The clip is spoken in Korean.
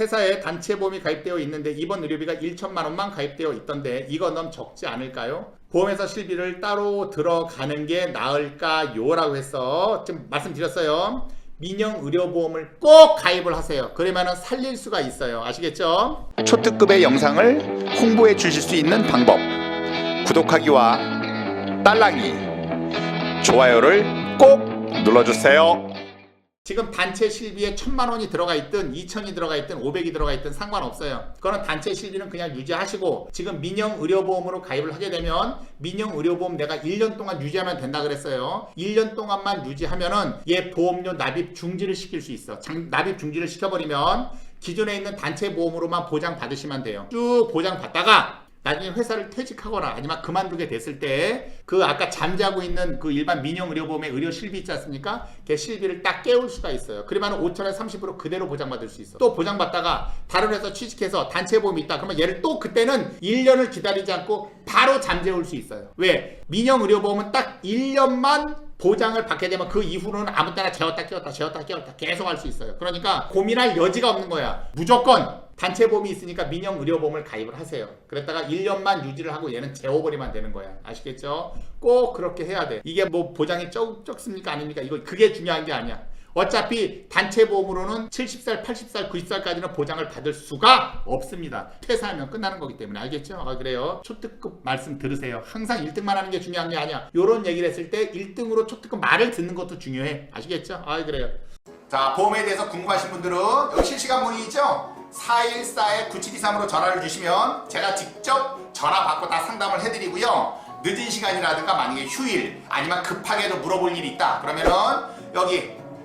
회사에 단체 보험이 가입되어 있는데 이번 의료비가 1천만 원만 가입되어 있던데 이거 너무 적지 않을까요? 보험회사 실비를 따로 들어가는 게 나을까요?라고 해서 지금 말씀드렸어요. 민영 의료보험을 꼭 가입을 하세요. 그러면 살릴 수가 있어요. 아시겠죠? 초특급의 영상을 홍보해 주실 수 있는 방법. 구독하기와 딸랑이, 좋아요를 꼭 눌러주세요. 지금 단체 실비에 천만 원이 들어가 있든 2천이 들어가 있든 500이 들어가 있든 상관없어요. 그거는 단체 실비는 그냥 유지하시고 지금 민영 의료보험으로 가입을 하게 되면 민영 의료보험 내가 1년 동안 유지하면 된다 그랬어요. 1년 동안만 유지하면은 얘 보험료 납입 중지를 시킬 수 있어. 장- 납입 중지를 시켜버리면 기존에 있는 단체 보험으로만 보장 받으시면 돼요. 쭉 보장 받다가 나중에 회사를 퇴직하거나 아니면 그만두게 됐을 때 그 아까 잠자고 있는 그 일반 민영 의료보험의 의료 실비 있지 않습니까? 걔 실비를 딱 깨울 수가 있어요. 그러면 5천에 30% 그대로 보장받을 수 있어. 또 보장받다가 다른 회사 취직해서 단체 보험이 있다. 그러면 얘를 또 그때는 1년을 기다리지 않고 바로 잠재울 수 있어요. 왜? 민영 의료보험은 딱 1년만 보장을 받게 되면 그 이후로는 아무 때나 재웠다 끼웠다 재웠다 끼웠다 계속 할 수 있어요. 그러니까 고민할 여지가 없는 거야. 무조건 단체 보험이 있으니까 민영 의료보험을 가입을 하세요. 그랬다가 1년만 유지를 하고 얘는 재워버리면 되는 거야. 아시겠죠? 꼭 그렇게 해야 돼. 이게 뭐 보장이 적, 적습니까? 아닙니까? 이거 그게 중요한 게 아니야. 어차피 단체 보험으로는 70살, 80살, 90살까지는 보장을 받을 수가 없습니다. 퇴사하면 끝나는 거기 때문에 알겠죠? 아, 그래요. 초특급 말씀 들으세요. 항상 1등만 하는 게 중요한 게 아니야. 요런 얘기를 했을 때 1등으로 초특급 말을 듣는 것도 중요해. 아시겠죠? 아, 그래요. 자, 보험에 대해서 궁금하신 분들은 여기 실시간 문의 있죠? 414-9723으로 전화를 주시면 제가 직접 전화 받고 다 상담을 해드리고요. 늦은 시간이라든가 만약에 휴일 아니면 급하게도 물어볼 일이 있다. 그러면은 여기